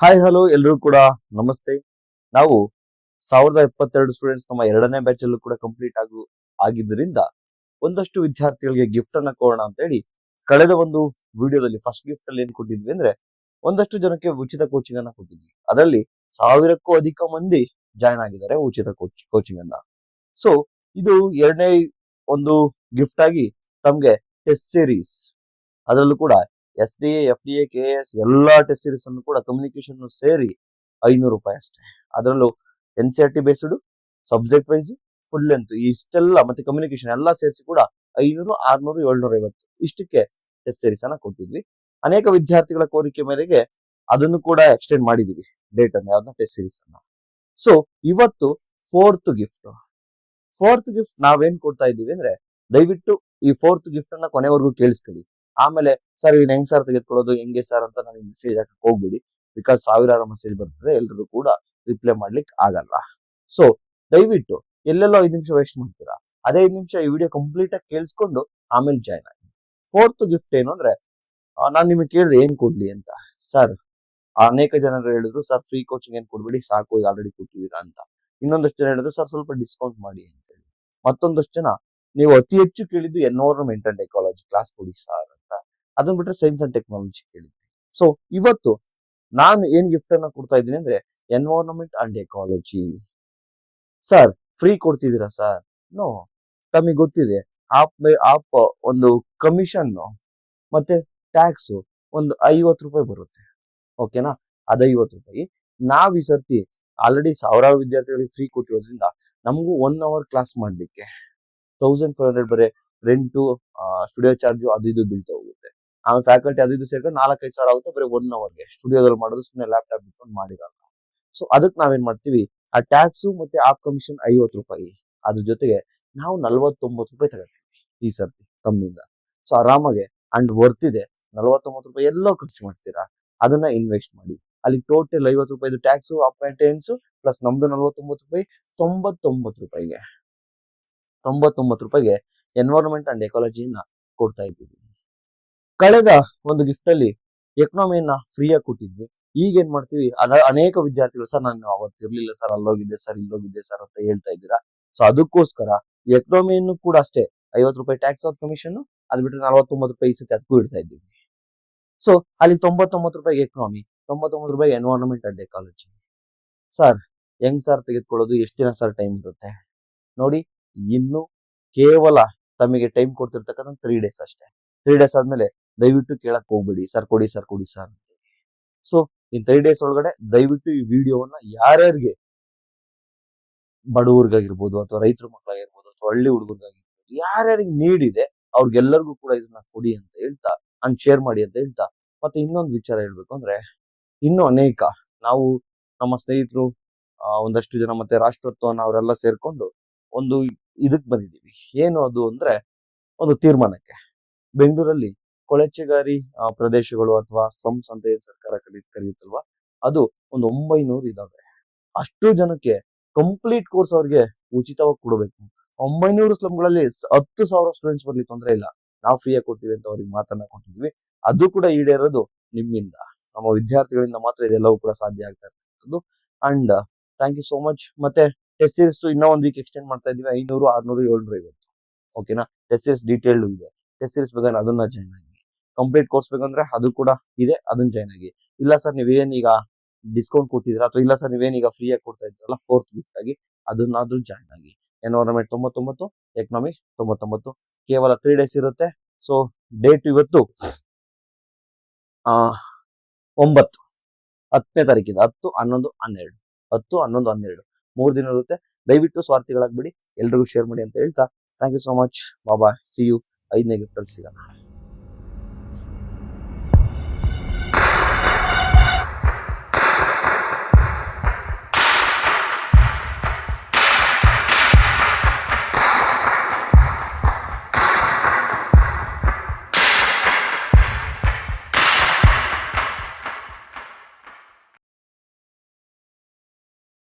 Hi hello ಎಲ್ಲರೂ ಕೂಡ ನಮಸ್ತೆ. ನಾವು ಸಾವಿರದ ಇಪ್ಪತ್ತೆರಡು ಸ್ಟೂಡೆಂಟ್ಸ್ ನಮ್ಮ ಎರಡನೇ ಬ್ಯಾಚ್ ಅಲ್ಲೂ ಕೂಡ ಕಂಪ್ಲೀಟ್ ಆಗು, ಆಗಿದ್ದರಿಂದ ಒಂದಷ್ಟು ವಿದ್ಯಾರ್ಥಿಗಳಿಗೆ ಗಿಫ್ಟ್ ಅನ್ನ ಕೊಡೋಣ ಅಂತ ಹೇಳಿ ಕಳೆದ ಒಂದು ವಿಡಿಯೋದಲ್ಲಿ ಫಸ್ಟ್ ಗಿಫ್ಟ್ ಅಲ್ಲಿ ಏನ್ ಕೊಟ್ಟಿದ್ವಿ ಅಂದ್ರೆ ಒಂದಷ್ಟು ಜನಕ್ಕೆ ಉಚಿತ ಕೋಚಿಂಗ್ ಅನ್ನ ಕೊಟ್ಟಿದ್ವಿ. ಅದರಲ್ಲಿ ಸಾವಿರಕ್ಕೂ ಅಧಿಕ ಮಂದಿ ಜಾಯ್ನ್ ಆಗಿದ್ದಾರೆ ಉಚಿತ ಕೋಚ್ ಕೋಚಿಂಗ್ ಅನ್ನ. ಸೊ ಇದು ಎರಡನೇ ಒಂದು ಗಿಫ್ಟ್ ಆಗಿ ತಮ್ಗೆ ಟೆಸ್ಟ್ ಸೀರೀಸ್ ಅದರಲ್ಲೂ ಕೂಡ S D F D A K S ಎಲ್ಲಾ ಟೆಸ್ಟ್ ಸೀರೀಸ್ ಅನ್ನು ಕೂಡ ಕಮ್ಯುನಿಕೇಶನ್ ಸೇರಿ ಐನೂರು ರೂಪಾಯಿ ಅಷ್ಟೇ. ಅದರಲ್ಲೂ N C R T based subject wise full length ಇಷ್ಟೆಲ್ಲ ಮತ್ತೆ ಕಮ್ಯುನಿಕೇಶನ್ ಎಲ್ಲ ಸೇರಿಸಿ ಕೂಡ ಐನೂರು, ಆರ್ನೂರು ಏಳ್ನೂರ ಐವತ್ತು ಇಷ್ಟಕ್ಕೆ ಟೆಸ್ಟ್ ಸೀರೀಸ್ ಅನ್ನ ಕೊಟ್ಟಿದ್ವಿ. ಅನೇಕ ವಿದ್ಯಾರ್ಥಿಗಳ ಕೋರಿಕೆ ಮೇರೆಗೆ ಅದನ್ನು ಕೂಡ ಎಕ್ಸ್ಟೆಂಡ್ ಮಾಡಿದೀವಿ ಡೇಟ್ ಅನ್ನು, ಯಾವ್ದನ್ನ ಟೆಸ್ಟ್ ಸೀರೀಸ್ ಅನ್ನ. ಸೊ ಇವತ್ತು ಫೋರ್ತ್ ಗಿಫ್ಟ್ ಫೋರ್ತ್ ಗಿಫ್ಟ್ ನಾವೇನ್ ಕೊಡ್ತಾ ಇದ್ದೀವಿ ಅಂದ್ರೆ ದಯವಿಟ್ಟು ಈ ಫೋರ್ತ್ ಗಿಫ್ಟ್ ಅನ್ನ ಕೊನೆವರೆಗೂ ಕೇಳಿಸ್ಕೊಳ್ಳಿ. ಆಮೇಲೆ, ಸರ್ ಇನ್ ಹೆಂಗ್ ಸರ್ ತೆಗೆದುಕೊಳ್ಳೋದು? ಹೆಂಗೆ ಸರ್ ಅಂತ ನನಗೆ ಮೆಸೇಜ್ ಹಾಕಕ್ ಹೋಗ್ಬಿಡಿ. ಬಿಕಾಸ್ ಸಾವಿರಾರು ಮೆಸೇಜ್ ಬರ್ತದೆ, ಎಲ್ರಿಗೂ ಕೂಡ ರಿಪ್ಲೈ ಮಾಡ್ಲಿಕ್ಕೆ ಆಗಲ್ಲ. ಸೊ ದಯವಿಟ್ಟು ಎಲ್ಲೆಲ್ಲೋ ಐದು ನಿಮಿಷ ವೇಸ್ಟ್ ಮಾಡ್ತೀರಾ? ಅದೇ ಐದು ನಿಮಿಷ ಈ ವಿಡಿಯೋ ಕಂಪ್ಲೀಟ್ ಆಗಿ ಕೇಳಿಸ್ಕೊಂಡು ಆಮೇಲೆ ಜಾಯ್ನ್ ಆಗಿ. ಫೋರ್ತ್ ಗಿಫ್ಟ್ ಏನು ಅಂದ್ರೆ ನಾನು ನಿಮಗೆ ಕೇಳಿದೆ ಏನ್ ಕೊಡ್ಲಿ ಅಂತ. ಸರ್, ಅನೇಕ ಜನರು ಹೇಳಿದ್ರು, ಸರ್ ಫ್ರೀ ಕೋಚಿಂಗ್ ಏನ್ ಕೊಡ್ಬೇಡಿ? ಸಾಕು, ಈಗ ಆಲ್ರೆಡಿ ಕೊಟ್ಟಿದ್ದೀರಾ ಅಂತ. ಇನ್ನೊಂದಷ್ಟು ಜನ ಹೇಳಿದ್ರು, ಸರ್, ಸ್ವಲ್ಪ ಡಿಸ್ಕೌಂಟ್ ಮಾಡಿ ಅಂತ ಹೇಳಿ. ಮತ್ತೊಂದಷ್ಟು ಜನ, ನೀವು ಅತಿ ಹೆಚ್ಚು ಕೇಳಿದ್ದು ಎನ್ವೈರನ್ಮೆಂಟ್ ಅಂಡ್ ಎಕಾಲಜಿ ಕ್ಲಾಸ್ ಕೊಡಿ, ಸರ್. ಅದನ್ನ ಬಿಟ್ರೆ ಸೈನ್ಸ್ ಅಂಡ್ ಟೆಕ್ನಾಲಜಿ ಕೇಳಿದ್ವಿ. ಸೊ ಇವತ್ತು ನಾನು ಏನ್ ಗಿಫ್ಟ್ ಅನ್ನ ಕೊಡ್ತಾ ಇದ್ದೀನಿ ಅಂದ್ರೆ environment and ecology sir free ಕೊಡ್ತಿದ್ದೀರಾ sir no ತಮಗೆ ಗೊತ್ತಿದೆ. ಆಪ್ ಆಪ್ ಒಂದು ಕಮಿಷನ್ ಮತ್ತೆ ಟ್ಯಾಕ್ಸ್ ಒಂದು ಐವತ್ತು ರೂಪಾಯಿ ಬರುತ್ತೆ. ಓಕೆನಾ ಅದ ಐವತ್ತು ರೂಪಾಯಿ. ನಾವ್ ಈ ಸರ್ತಿ ಆಲ್ರೆಡಿ ಸಾವಿರಾರು ವಿದ್ಯಾರ್ಥಿಗಳಿಗೆ ಫ್ರೀ ಕೊಟ್ಟಿರೋದ್ರಿಂದ ನಮಗೂ ಒನ್ ಅವರ್ ಕ್ಲಾಸ್ ಮಾಡ್ಲಿಕ್ಕೆ. ತೌಸಂಡ್ ಫೈವ್ ಹಂಡ್ರೆಡ್ ಬರೀ ರೆಂಟು ಸ್ಟುಡಿಯೋ ಚಾರ್ಜು ಅದು ಇದು ಬೀಳ್ತಾ ಹೋಗುತ್ತೆ. ಆಮೇಲೆ ಫ್ಯಾಕಲ್ಟಿ ಅದು ಇದು ಸೇರ್ಕೊಂಡು ನಾಲ್ಕೈದು ಸಾವಿರ ಆಗುತ್ತೆ. ಬರೀ ಒನ್ ಅವರ್ಗೆ ಸ್ಟುಡಿಯೋದಲ್ಲಿ ಮಾಡೋದು ಸುಮ್ಮನೆ ಲ್ಯಾಪ್ಟಾಪ್ ಇಟ್ಕೊಂಡು ಮಾಡಿರಲ್ಲ. ಸೊ ಅದಕ್ಕೆ ನಾವೇನ್ ಮಾಡ್ತೀವಿ? ಆ ಟ್ಯಾಕ್ಸು ಮತ್ತೆ ಆಪ್ ಕಮಿಷನ್ ಐವತ್ತು ರೂಪಾಯಿ. ಅದ್ರ ಜೊತೆಗೆ ನಾವು ನಲ್ವತ್ತೊಂಬತ್ತು ರೂಪಾಯಿ ತಗೋತೀವಿ ಈ ಸರ್ತಿ ತಮ್ಮಿಂದ. ಸೊ ಆರಾಮಾಗೆ ಅಂಡ್ ವರ್ತ್ ಇದೆ. ನಲ್ವತ್ತೊಂಬತ್ತು ರೂಪಾಯಿ ಎಲ್ಲೋ ಖರ್ಚು ಮಾಡ್ತೀರಾ? ಅದನ್ನ ಇನ್ವೆಸ್ಟ್ ಮಾಡಿ. ಅಲ್ಲಿ ಟೋಟಲ್ ಐವತ್ತು ರೂಪಾಯಿದು ಟ್ಯಾಕ್ಸು ಆಪ್ ಮೇಂಟೆನೆನ್ಸ್ ಪ್ಲಸ್ ನಮ್ದು ನಲ್ವತ್ತೊಂಬತ್ತು ರೂಪಾಯಿ ತೊಂಬತ್ತೊಂಬತ್ತು ರೂಪಾಯಿಗೆ. ತೊಂಬತ್ತೊಂಬತ್ತು ರೂಪಾಯಿಗೆ ಎನ್ವೈರನ್ಮೆಂಟ್ ಅಂಡ್ ಎಕಾಲಜಿನ ಕೊಡ್ತಾ ಇದ್ದೀವಿ. ಕಳೆದ ಒಂದು ಗಿಫ್ಟ್ ಅಲ್ಲಿ ಎಕನಾಮಿಯನ್ನ ಫ್ರೀಯಾಗಿ ಕೊಟ್ಟಿದ್ವಿ. ಈಗ ಏನ್ ಮಾಡ್ತೀವಿ? ಅದ ಅನೇಕ ವಿದ್ಯಾರ್ಥಿಗಳು, ಸರ್, ನಾನು ಅವತ್ತು ಇರ್ಲಿಲ್ಲ, ಸರ್, ಅಲ್ಲೋಗಿದ್ದೆ, ಸರ್, ಇಲ್ಲೋಗಿದ್ದೆ, ಸರ್ ಅಂತ ಹೇಳ್ತಾ ಇದ್ದೀರಾ? ಸೊ ಅದಕ್ಕೋಸ್ಕರ ಎಕನಾಮಿಯನ್ನು ಕೂಡ ಅಷ್ಟೇ, ಐವತ್ತು ರೂಪಾಯಿ ಟ್ಯಾಕ್ಸ್ ಆದ ಕಮಿಷನ್ ಅದ್ ಬಿಟ್ಟರೆ ನಲವತ್ತೊಂಬತ್ತು ರೂಪಾಯಿ ಸತಿ ಅದಕ್ಕೂ ಇಡ್ತಾ ಇದ್ದೀವಿ. ಸೊ ಅಲ್ಲಿ ತೊಂಬತ್ತೊಂಬತ್ತು ರೂಪಾಯಿಗೆ ಎಕನಾಮಿ ತೊಂಬತ್ತೊಂಬತ್ತು ರೂಪಾಯಿ ಎನ್ವೈರನ್ಮೆಂಟ್ ಅಂಡ್ ಎಕಾಲಜಿ ಸರ್ ಹೆಂಗ್ ಸರ್ ತೆಗೆದುಕೊಳ್ಳೋದು? ಎಷ್ಟು ದಿನ ಸರ್ ಟೈಮ್ ಇರುತ್ತೆ? ನೋಡಿ, ಇನ್ನು ಕೇವಲ ತಮಗೆ ಟೈಮ್ ಕೊಡ್ತಿರ್ತಕ್ಕಂಥ ತ್ರೀ ಡೇಸ್ ಅಷ್ಟೇ. ತ್ರೀ ಡೇಸ್ ಆದ್ಮೇಲೆ ದಯವಿಟ್ಟು ಕೇಳಕ್ ಹೋಗ್ಬೇಡಿ. ಸರ್ ಕೊಡಿ ಸರ್ ಕೊಡಿ, sir so in three days ಒಳಗಡೆ ದಯವಿಟ್ಟು ಈ ವಿಡಿಯೋವನ್ನ ಯಾರ್ಯಾರಿಗೆ ಬಡವ್ರಿಗಾಗಿರ್ಬೋದು ಅಥವಾ ರೈತರ ಮಕ್ಕಳಾಗಿರ್ಬೋದು ಅಥವಾ ಹಳ್ಳಿ ಹುಡುಗರಿಗಾಗಿರ್ಬೋದು ಯಾರ್ಯಾರಿಗೆ ನೀಡಿದೆ ಅವ್ರಿಗೆಲ್ಲರಿಗೂ ಕೂಡ ಇದನ್ನ ಕೊಡಿ ಅಂತ ಹೇಳ್ತಾ ಅಂಡ್ ಶೇರ್ ಮಾಡಿ ಅಂತ ಹೇಳ್ತಾ ಮತ್ತೆ ಇನ್ನೊಂದು ವಿಚಾರ ಹೇಳ್ಬೇಕು ಅಂದ್ರೆ ಇನ್ನೂ ಅನೇಕ ನಾವು ನಮ್ಮ ಸ್ನೇಹಿತರು ಒಂದಷ್ಟು ಜನ ಮತ್ತೆ ರಾಷ್ಟ್ರತ್ವನ ಅವರೆಲ್ಲ ಸೇರ್ಕೊಂಡು ಒಂದು ಇದಕ್ಕೆ ಬಂದಿದ್ದೀವಿ. ಏನು ಅದು ಅಂದ್ರೆ ಒಂದು ತೀರ್ಮಾನಕ್ಕೆ. ಬೆಂಗಳೂರಲ್ಲಿ ಕೊಳಚೆಗಾರಿ ಪ್ರದೇಶಗಳು ಅಥವಾ ಸ್ಲಮ್ಸ್ ಅಂತ ಏನ್ ಸರ್ಕಾರ ಕರಿ ಕರೆಯುತ್ತಲ್ವಾ? ಅದು ಒಂದು ಒಂಬೈನೂರು ಇದಾವೆ. ಅಷ್ಟು ಜನಕ್ಕೆ ಕಂಪ್ಲೀಟ್ ಕೋರ್ಸ್ ಅವ್ರಿಗೆ ಉಚಿತವಾಗಿ ಕೊಡಬೇಕು. ಒಂಬೈನೂರು ಸ್ಲಮ್ಗಳಲ್ಲಿ ಹತ್ತು ಸಾವಿರ ಸ್ಟೂಡೆಂಟ್ಸ್ ಬರ್ಲಿ ತೊಂದರೆ ಇಲ್ಲ. ನಾವು ಫ್ರೀಯಾಗಿ ಕೊಡ್ತೀವಿ ಅಂತ ಅವ್ರಿಗೆ ಮಾತನ್ನ ಕೊಟ್ಟಿದ್ವಿ. ಅದು ಕೂಡ ಈಡೇರೋದು ನಿಮ್ಮಿಂದ. ನಮ್ಮ ವಿದ್ಯಾರ್ಥಿಗಳಿಂದ ಮಾತ್ರ ಇದೆಲ್ಲವೂ ಕೂಡ ಸಾಧ್ಯ ಆಗ್ತಾ ಇರ್ತಕ್ಕಂಥದ್ದು. And thank you so much ಮತ್ತೆ ಟೆಸ್ಟ್ ಸೀರೀಸ್ ಇನ್ನೂ ಒಂದು ವೀಕ್ ಎಕ್ಸ್ಟೆಂಡ್ ಮಾಡ್ತಾ ಇದೀವಿ ಐನೂರು, ಆರ್ನೂರು, ಏಳ್ನೂರ ಐವತ್ತು ಓಕೆನಾ ಟೆಸ್ಟ್ ಸೀರೀಸ್ ಡೀಟೇಲ್ಡ್ ಇದೆ. ಟೆಸ್ಟ್ ಸೀರೀಸ್ ಬಗ್ಗೆ ಅದನ್ನ ಜಾಯ್ನ್ ಆಗಿ ಕಂಪ್ಲೀಟ್ ಕೋರ್ಸ್ ಬೇಕಂದ್ರೆ ಅದು ಕೂಡ ಇದೆ, ಅದನ್ನ ಜಾಯ್ನ್ ಆಗಿ. ಇಲ್ಲ ಸರ್ ನೀವೇನೀಗ ಡಿಸ್ಕೌಂಟ್ ಕೊಟ್ಟಿದ್ದೀರಾ ಅಥವಾ ಇಲ್ಲ ಸರ್ ನೀವೇನೀಗ ಫ್ರೀ ಆಗಿ ಕೊಡ್ತಾ ಇದ್ದೀರಲ್ಲ ಫೋರ್ತ್ ಗಿಫ್ಟ್ ಆಗಿ ಅದನ್ನಾದ್ರೂ ಜಾಯ್ನ್ ಆಗಿ. ಎನ್ವೈರನ್ಮೆಂಟ್ ತೊಂಬತ್ತೊಂಬತ್ತು ಎಕನಾಮಿ ತೊಂಬತ್ತೊಂಬತ್ತು, ಕೇವಲ ತ್ರೀ ಡೇಸ್ ಇರುತ್ತೆ. ಸೊ ಡೇಟ್ ಇವತ್ತು ಒಂಬತ್ತು, ಹತ್ತನೇ ತಾರೀಕಿಂದ ಹತ್ತು, ಹನ್ನೊಂದು, ಹನ್ನೆರಡು. ಹತ್ತು, ಹನ್ನೊಂದು, ಹನ್ನೆರಡು. ಮೂರು ದಿನ ಇರುತ್ತೆ. ದಯವಿಟ್ಟು ಸ್ವಾರ್ಥಿಗಳಾಗ್ಬಿಡಿ. ಎಲ್ರಿಗೂ ಶೇರ್ ಮಾಡಿ ಅಂತ ಹೇಳ್ತಾ ಥ್ಯಾಂಕ್ ಯು ಸೋ ಮಚ್ ಬಾಬಾ ಸಿ ಯು ಐದನೇ ಗಿಫ್ಟಲ್ಲಿ ಸಿಗೋಣ.